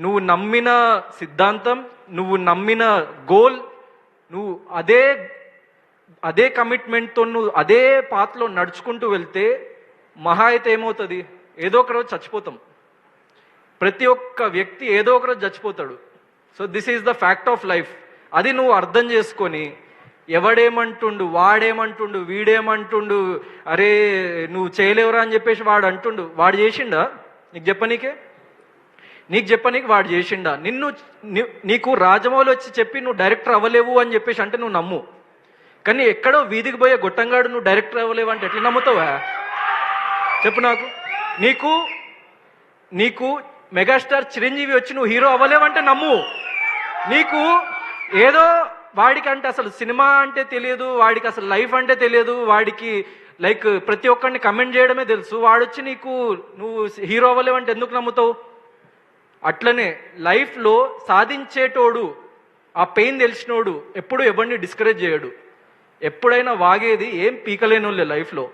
నువ్వు నమ్మిన సిద్ధాంతం నువ్వు నమ్మిన గోల్ నువ్వు అదే అదే కమిట్మెంట్తో నువ్వు అదే పాత్రలో నడుచుకుంటూ వెళ్తే మహా అయితే ఏమవుతుంది? ఏదో ఒక రోజు చచ్చిపోతాం. ప్రతి ఒక్క వ్యక్తి ఏదో ఒక రోజు చచ్చిపోతాడు. So this is the fact of life అది నువ్వు అర్థం చేసుకొని ఎవడేమంటుండు వాడేమంటుండు వీడేమంటుండు అరే నువ్వు చేయలేవురా అని చెప్పేసి వాడు అంటుండు. వాడు చేసిండా? నీకు చెప్పనీకే? నీకు చెప్పనీకి వాడు చేసిండా. నిన్ను నీకు రాజమౌళి వచ్చి చెప్పి నువ్వు డైరెక్టర్ అవ్వలేవు అని చెప్పేసి అంటే నువ్వు నమ్ము. కానీ ఎక్కడో వీధికి పోయే గొట్టంగాడు నువ్వు డైరెక్టర్ అవ్వలేవు అంటే ఎట్లా నమ్ముతావా? చెప్పు నాకు. నీకు నీకు మెగాస్టార్ చిరంజీవి వచ్చి నువ్వు హీరో అవ్వలేవంటే నమ్ము. నీకు ఏదో వాడికి అంటే అసలు సినిమా అంటే తెలియదు వాడికి అసలు లైఫ్ అంటే తెలియదు వాడికి లైక్ ప్రతి ఒక్కరిని కమెంట్ చేయడమే తెలుసు. వాడొచ్చి నీకు నువ్వు హీరో అవ్వలేవంటే ఎందుకు నమ్ముతావు? అట్లనే లైఫ్లో సాధించేటోడు ఆ పెయిన్ తెలిసినోడు ఎప్పుడు ఎవరిని డిస్కరేజ్ చేయడు. ఎప్పుడైనా వాగేది ఏం పీకలేని వాళ్ళే లైఫ్లో